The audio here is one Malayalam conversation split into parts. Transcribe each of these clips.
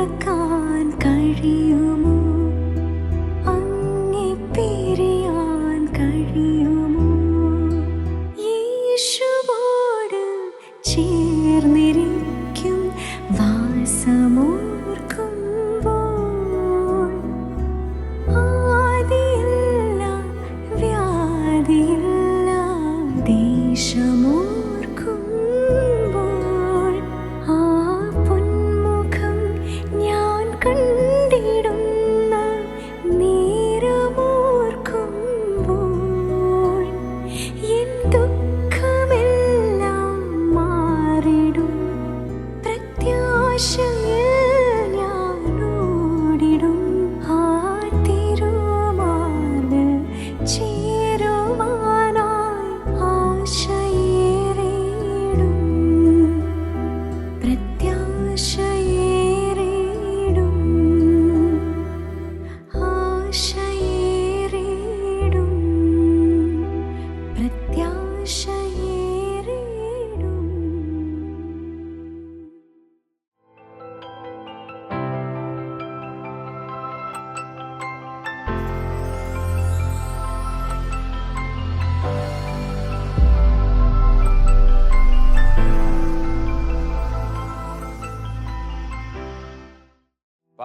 മറക്കാൻ കഴിയുമോ? അങ്ങേ പിരിയാൻ കഴിയുമോ? യേശുവോട് ചേർന്നിരിക്കും വാസമോർക്കുമ്പോൾ. ആദിയില്ല വ്യാധിയില്ല ദേശമോർക്കുമ്പോൾ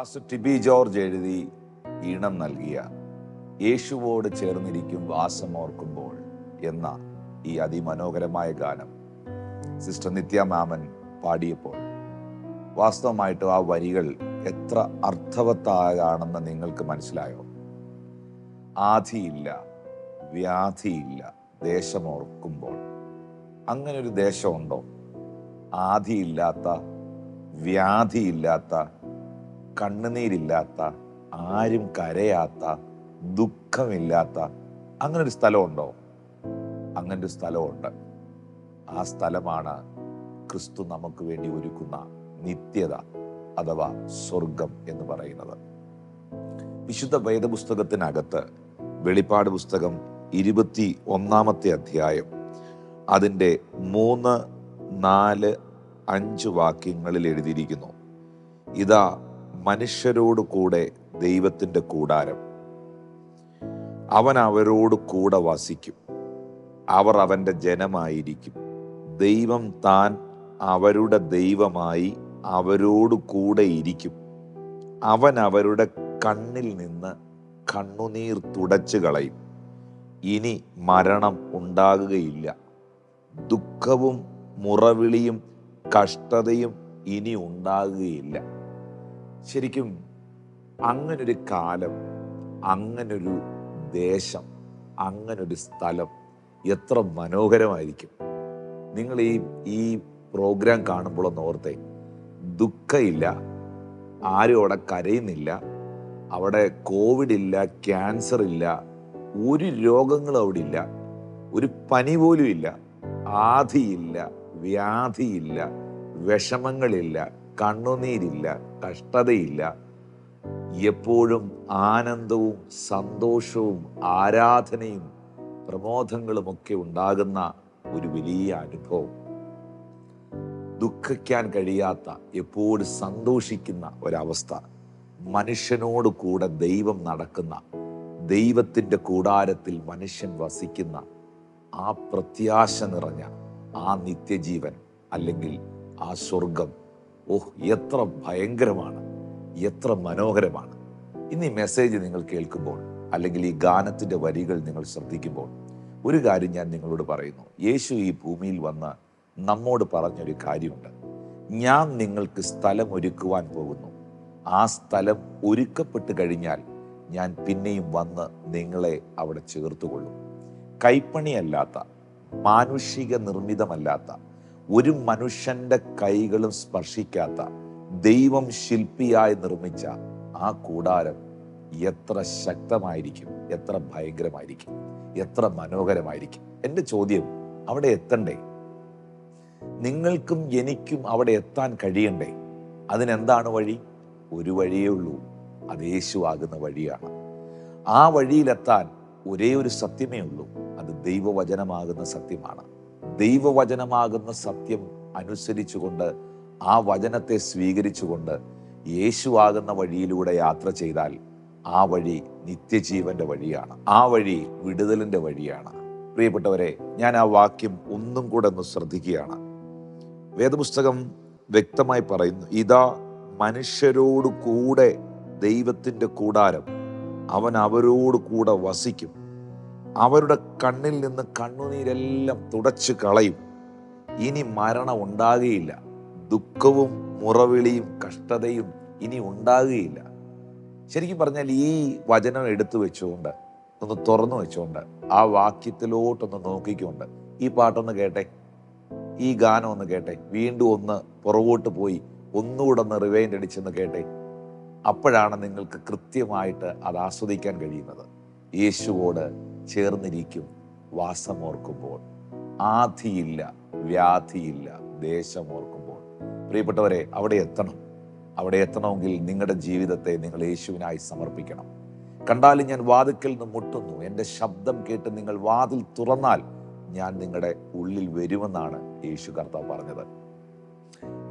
പാസ്റ്റർ ടിബി ജോർജ് എഴുതി ഈണം നൽകിയ യേശുവോട് ചേർന്നിരിക്കും വാസമോർക്കുമ്പോൾ എന്ന ഈ അതിമനോഹരമായ ഗാനം സിസ്റ്റർ നിത്യ മാമൻ പാടിയപ്പോൾ വാസ്തവമായിട്ടും ആ വരികൾ എത്ര അർത്ഥവത്തായാണെന്ന് നിങ്ങൾക്ക് മനസ്സിലായോ? ആധിയില്ല വ്യാധിയില്ല ദേശമോർക്കുമ്പോൾ. അങ്ങനെ ഒരു ദേശമുണ്ടോ? ആധിയില്ലാത്ത വ്യാധിയില്ലാത്ത കണ്ണുനീരില്ലാത്ത ആരും കരയാത്ത ദുഃഖമില്ലാത്ത അങ്ങനെ ഒരു സ്ഥലമുണ്ടോ? അങ്ങനെ ഒരു സ്ഥലമുണ്ട്. ആ സ്ഥലമാണ് ക്രിസ്തു നമുക്ക് വേണ്ടി ഒരുക്കുന്ന നിത്യത അഥവാ സ്വർഗം എന്ന് പറയുന്നത്. വിശുദ്ധ വേദപുസ്തകത്തിനകത്ത് വെളിപ്പാട് പുസ്തകം ഇരുപത്തി ഒന്നാമത്തെ അധ്യായം അതിന്റെ മൂന്ന് നാല് അഞ്ച് വാക്യങ്ങളിൽ എഴുതിയിരിക്കുന്നു. ഇതാ മനുഷ്യരോട് കൂടെ ദൈവത്തിന്റെ കൂടാരം. അവൻ അവരോട് കൂടെ വസിക്കും. അവർ അവന്റെ ജനമായിരിക്കും. ദൈവം താൻ അവരുടെ ദൈവമായി അവരോട് കൂടെ ഇരിക്കും. അവൻ അവരുടെ കണ്ണിൽ നിന്ന് കണ്ണുനീർ തുടച്ചു കളയും. ഇനി മരണം ഉണ്ടാകുകയില്ല. ദുഃഖവും മുറവിളിയും കഷ്ടതയും ഇനി ഉണ്ടാകുകയില്ല. ശരിക്കും അങ്ങനൊരു കാലം അങ്ങനൊരു ദേശം അങ്ങനൊരു സ്ഥലം എത്ര മനോഹരമായിരിക്കും. നിങ്ങൾ ഈ ഈ പ്രോഗ്രാം ഓർത്തെ ഓർത്തേ. ദുഃഖമില്ല ആരും അവിടെ കരയുന്നില്ല അവിടെ കോവിഡ് ഇല്ല ക്യാൻസർ ഇല്ല ഒരു രോഗങ്ങളും അവിടെ ഇല്ല ഒരു പനി പോലും ഇല്ല ആധിയില്ല വ്യാധിയില്ല വിഷമങ്ങളില്ല കണ്ണുനീരില്ല കഷ്ടതയില്ല. എപ്പോഴും ആനന്ദവും സന്തോഷവും ആരാധനയും പ്രമോദങ്ങളും ഒക്കെ ഉണ്ടാകുന്ന ഒരു വലിയ അനുഭവം. ദുഃഖിക്കാൻ കഴിയാത്ത എപ്പോഴും സന്തോഷിക്കുന്ന ഒരവസ്ഥ. മനുഷ്യനോട് കൂടെ ദൈവം നടക്കുന്ന ദൈവത്തിന്റെ കൂടാരത്തിൽ മനുഷ്യൻ വസിക്കുന്ന ആ പ്രത്യാശ നിറഞ്ഞ ആ നിത്യജീവൻ അല്ലെങ്കിൽ ആ സ്വർഗം ഓഹ് എത്ര ഭയങ്കരമാണ് എത്ര മനോഹരമാണ്. ഇന്ന് ഈ മെസ്സേജ് നിങ്ങൾ കേൾക്കുമ്പോൾ അല്ലെങ്കിൽ ഈ ഗാനത്തിന്റെ വരികൾ നിങ്ങൾ ശ്രദ്ധിക്കുമ്പോൾ ഒരു കാര്യം ഞാൻ നിങ്ങളോട് പറയുന്നു. യേശു ഈ ഭൂമിയിൽ വന്ന് നമ്മോട് പറഞ്ഞൊരു കാര്യമുണ്ട്. ഞാൻ നിങ്ങൾക്ക് സ്ഥലം ഒരുക്കുവാൻ പോകുന്നു. ആ സ്ഥലം ഒരുക്കപ്പെട്ട് കഴിഞ്ഞാൽ ഞാൻ പിന്നെയും വന്ന് നിങ്ങളെ അവിടെ ചേർത്തുകൊള്ളും. കൈപ്പണിയല്ലാത്ത മാനുഷിക നിർമ്മിതമല്ലാത്ത ഒരു മനുഷ്യന്റെ കൈകളും സ്പർശിക്കാത്ത ദൈവം ശില്പിയായി നിർമ്മിച്ച ആ കൂടാരം എത്ര ശക്തമായിരിക്കും എത്ര ഭയങ്കരമായിരിക്കും എത്ര മനോഹരമായിരിക്കും? എന്റെ ചോദ്യം അവിടെ എത്തണ്ടേ? നിങ്ങൾക്കും എനിക്കും അവിടെ എത്താൻ കഴിയണ്ടേ? അതിനെന്താണ് വഴി? ഒരു വഴിയേ ഉള്ളൂ. അത് യേശു ആകുന്ന വഴിയാണ്. ആ വഴിയിലെത്താൻ ഒരേ ഒരു സത്യമേ ഉള്ളൂ. അത് ദൈവവചനമാകുന്ന സത്യമാണ്. ദൈവവചനമാകുന്ന സത്യം അനുസരിച്ചുകൊണ്ട് ആ വചനത്തെ സ്വീകരിച്ചുകൊണ്ട് യേശു ആകുന്ന വഴിയിലൂടെ യാത്ര ചെയ്താൽ ആ വഴി നിത്യജീവന്റെ വഴിയാണ്. ആ വഴി വിടുതലിന്റെ വഴിയാണ്. പ്രിയപ്പെട്ടവരെ ഞാൻ ആ വാക്യം ഒന്നും കൂടെ ഒന്ന് ശ്രദ്ധിക്കുകയാണ്. വേദപുസ്തകം വ്യക്തമായി പറയുന്നു ഇതാ മനുഷ്യരോട് കൂടെ ദൈവത്തിന്റെ കൂടാരം അവൻ അവരോട് കൂടെ വസിക്കും. അവരുടെ കണ്ണിൽ നിന്ന് കണ്ണുനീരെല്ലാം തുടച്ചു കളയും. ഇനി മരണം ഉണ്ടാകുകയില്ല. ദുഃഖവും മുറവിളിയും കഷ്ടതയും ഇനി ഉണ്ടാകുകയില്ല. ശരിക്കും പറഞ്ഞാൽ ഈ വചനം എടുത്തു വെച്ചുകൊണ്ട് ഒന്ന് തുറന്നു വെച്ചുകൊണ്ട് ആ വാക്യത്തിലോട്ടൊന്ന് നോക്കിക്കൊണ്ട് ഈ പാട്ടൊന്ന് കേട്ടെ? ഈ ഗാനം ഒന്ന് കേട്ടെ? വീണ്ടും ഒന്ന് പുറകോട്ട് പോയി ഒന്നുകൂടെ ഒന്ന് റിവൈൻഡ് അടിച്ചെന്ന് കേട്ടെ? അപ്പോഴാണ് നിങ്ങൾക്ക് കൃത്യമായിട്ട് അത് ആസ്വദിക്കാൻ കഴിയുന്നത്. യേശുവോട് ചേർന്നിരിക്കും വാസമോർക്കുമ്പോൾ. ആധിയില്ല വ്യാധിയില്ല ദേശമോർക്കുമ്പോൾ. പ്രിയപ്പെട്ടവരെ അവിടെ എത്തണം. അവിടെ എത്തണമെങ്കിൽ നിങ്ങളുടെ ജീവിതത്തെ നിങ്ങൾ യേശുവിനായി സമർപ്പിക്കണം. കണ്ടാലും ഞാൻ വാതിക്കൽ നിന്ന് മുട്ടുന്നു. എന്റെ ശബ്ദം കേട്ട് നിങ്ങൾ വാതിൽ തുറന്നാൽ ഞാൻ നിങ്ങളുടെ ഉള്ളിൽ വരുമെന്നാണ് യേശു കർത്താവ് പറഞ്ഞത്.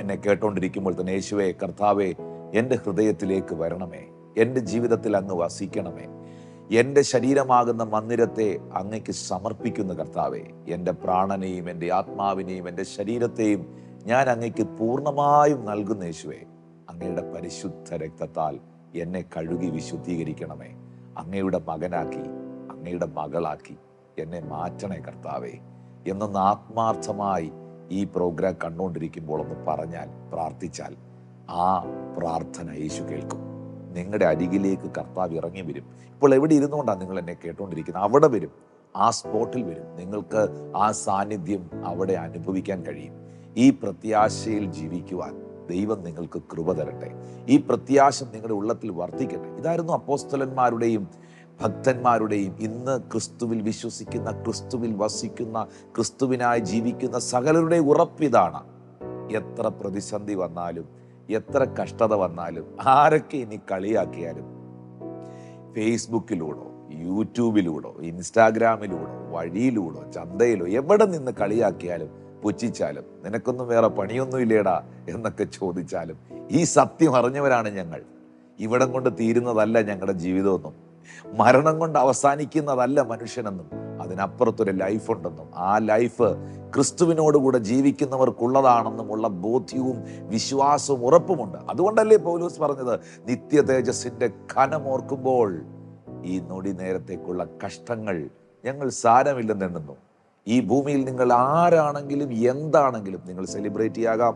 എന്നെ കേട്ടോണ്ടിരിക്കുമ്പോൾ തന്നെ യേശുവെ കർത്താവെ എന്റെ ഹൃദയത്തിലേക്ക് വരണമേ. എന്റെ ജീവിതത്തിൽ അങ്ങ് വസിക്കണമേ. എന്റെ ശരീരമാകുന്ന മന്ദിരത്തെ അങ്ങയ്ക്ക് സമർപ്പിക്കുന്ന കർത്താവെ എന്റെ പ്രാണനെയും എന്റെ ആത്മാവിനെയും എന്റെ ശരീരത്തെയും ഞാൻ അങ്ങയ്ക്ക് പൂർണമായും നൽകുന്ന യേശുവെ അങ്ങയുടെ പരിശുദ്ധ രക്തത്താൽ എന്നെ കഴുകി വിശുദ്ധീകരിക്കണമേ. അങ്ങയുടെ മകനാക്കി അങ്ങയുടെ മകളാക്കി എന്നെ മാറ്റണേ കർത്താവെ. എന്നൊന്ന് ആത്മാർത്ഥമായി ഈ പ്രോഗ്രാം കണ്ടുകൊണ്ടിരിക്കുമ്പോൾ ഒന്ന് പറഞ്ഞാൽ പ്രാർത്ഥിച്ചാൽ ആ പ്രാർത്ഥന യേശു കേൾക്കും. നിങ്ങളുടെ അരികിലേക്ക് കർത്താവ് ഇറങ്ങി വരും. ഇപ്പോൾ എവിടെ ഇരുന്നുകൊണ്ടാണ് നിങ്ങൾ എന്നെ കേട്ടുകൊണ്ടിരിക്കുന്നത്? അവിടെ വരും. ആ സ്പോട്ടിൽ വരും. നിങ്ങൾക്ക് ആ സാന്നിധ്യം അവിടെ അനുഭവിക്കാൻ കഴിയും. ഈ പ്രത്യാശയിൽ ജീവിക്കുവാൻ ദൈവം നിങ്ങൾക്ക് കൃപ തരട്ടെ. ഈ പ്രത്യാശ നിങ്ങളുടെ ഉള്ളത്തിൽ വർദ്ധിക്കട്ടെ. ഇതായിരുന്നു അപ്പോസ്തലന്മാരുടെയും ഭക്തന്മാരുടെയും ഇന്ന് ക്രിസ്തുവിൽ വിശ്വസിക്കുന്ന ക്രിസ്തുവിൽ വസിക്കുന്ന ക്രിസ്തുവിനായി ജീവിക്കുന്ന സകലരുടെ ഉറപ്പിതാണ് എത്ര പ്രതിസന്ധി വന്നാലും എത്ര കഷ്ടത വന്നാലും ആരൊക്കെ ഇനി കളിയാക്കിയാലും ഫേസ്ബുക്കിലൂടോ യൂട്യൂബിലൂടോ ഇൻസ്റ്റാഗ്രാമിലൂടോ വഴിയിലൂടോ ചന്തയിലോ എവിടെ നിന്ന് കളിയാക്കിയാലും പുച്ഛിച്ചാലും നിനക്കൊന്നും വേറെ പണിയൊന്നും ഇല്ലേടാ എന്നൊക്കെ ചോദിച്ചാലും ഈ സത്യം അറിഞ്ഞവരാണ് ഞങ്ങൾ. ഇവിടം കൊണ്ട് തീരുന്നതല്ല ഞങ്ങളുടെ ജീവിതമൊന്നും മരണം കൊണ്ട് അവസാനിക്കുന്നതല്ല മനുഷ്യനെന്നും അതിനപ്പുറത്തൊരു ലൈഫ് ഉണ്ടെന്നും ആ ലൈഫ് ക്രിസ്തുവിനോടുകൂടെ ജീവിക്കുന്നവർക്കുള്ളതാണെന്നും ഉള്ള ബോധ്യവും വിശ്വാസവും ഉറപ്പുമുണ്ട്. അതുകൊണ്ടല്ലേ പൗലൂസ് പറഞ്ഞത്? നിത്യ തേജസിന്റെ ഖനമോർക്കുമ്പോൾ ഈ നൊടി നേരത്തേക്കുള്ള കഷ്ടങ്ങൾ ഞങ്ങൾ സാരമില്ലെന്നെണ്ണുന്നു ഈ ഭൂമിയിൽ നിങ്ങൾ ആരാണെങ്കിലും എന്താണെങ്കിലും നിങ്ങൾ സെലിബ്രിറ്റി ആകാം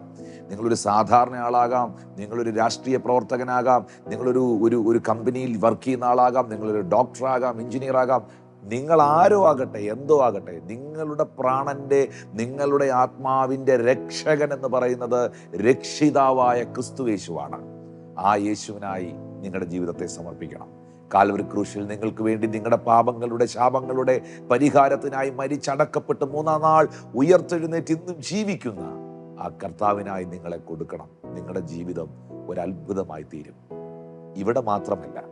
നിങ്ങളൊരു സാധാരണ ആളാകാം നിങ്ങളൊരു രാഷ്ട്രീയ പ്രവർത്തകനാകാം നിങ്ങളൊരു ഒരു ഒരു കമ്പനിയിൽ വർക്ക് ചെയ്യുന്ന ആളാകാം നിങ്ങളൊരു ഡോക്ടറാകാം എഞ്ചിനീയർ ആകാം നിങ്ങൾ ആരോ ആകട്ടെ എന്തോ ആകട്ടെ നിങ്ങളുടെ പ്രാണന്റെ നിങ്ങളുടെ ആത്മാവിന്റെ രക്ഷകൻ എന്ന് പറയുന്നത് രക്ഷിതാവായ ക്രിസ്തു യേശുവാണ്. ആ യേശുവിനായി നിങ്ങളുടെ ജീവിതത്തെ സമർപ്പിക്കണം. കാൽവരി ക്രൂശിൽ നിങ്ങൾക്ക് വേണ്ടി നിങ്ങളുടെ പാപങ്ങളുടെ ശാപങ്ങളുടെ പരിഹാരത്തിനായി മരിച്ചടക്കപ്പെട്ട് മൂന്നാം നാൾ ഉയർത്തെഴുന്നേറ്റ് ഇന്നും ജീവിക്കുന്ന ആ കർത്താവിനായി നിങ്ങളെ കൊടുക്കണം. നിങ്ങളുടെ ജീവിതം ഒരത്ഭുതമായി തീരും. ഇവിടെ മാത്രമല്ല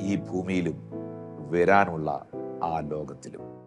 ഈ ഭൂമിയിലും വരാനുള്ള ആ ലോകത്തിലും.